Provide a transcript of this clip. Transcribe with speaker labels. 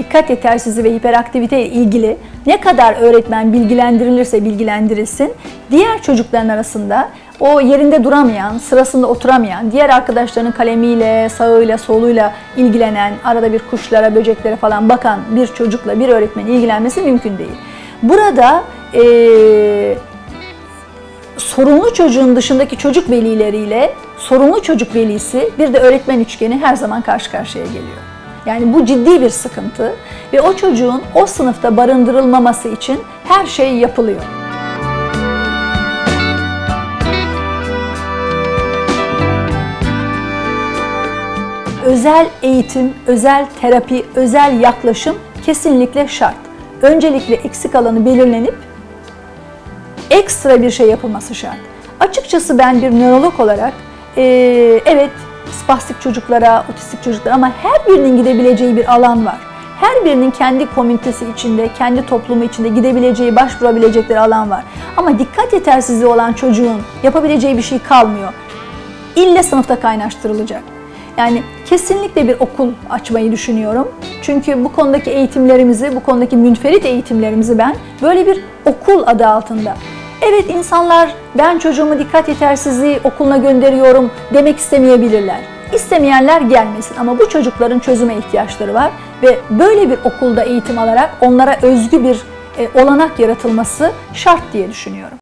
Speaker 1: dikkat yetersizliği ve hiperaktivite ile ilgili ne kadar öğretmen bilgilendirilirse bilgilendirilsin, diğer çocukların arasında o yerinde duramayan, sırasında oturamayan, diğer arkadaşlarının kalemiyle, sağıyla, soluyla ilgilenen, arada bir kuşlara, böceklere falan bakan bir çocukla bir öğretmenin ilgilenmesi mümkün değil. Burada eee sorunlu çocuğun dışındaki çocuk velileriyle sorunlu çocuk velisi bir de öğretmen üçgeni her zaman karşı karşıya geliyor. Yani bu ciddi bir sıkıntı ve o çocuğun o sınıfta barındırılmaması için her şey yapılıyor. Özel eğitim, özel terapi, özel yaklaşım kesinlikle şart. Öncelikle eksik alanı belirlenip ekstra bir şey yapılması şart. Açıkçası ben bir nörolog olarak e, evet spastik çocuklara, otistik çocuklara ama her birinin gidebileceği bir alan var. Her birinin kendi komünitesi içinde, kendi toplumu içinde gidebileceği, başvurabilecekleri alan var. Ama dikkat yetersizliği olan çocuğun yapabileceği bir şey kalmıyor. İlle sınıfta kaynaştırılacak. Yani kesinlikle bir okul açmayı düşünüyorum. Çünkü bu konudaki eğitimlerimizi, bu konudaki münferit eğitimlerimizi ben böyle bir okul adı altında. Evet insanlar ben çocuğumu dikkat yetersizliği okuluna gönderiyorum demek istemeyebilirler. İstemeyenler gelmesin ama bu çocukların çözüme ihtiyaçları var ve böyle bir okulda eğitim alarak onlara özgü bir e, olanak yaratılması şart diye düşünüyorum.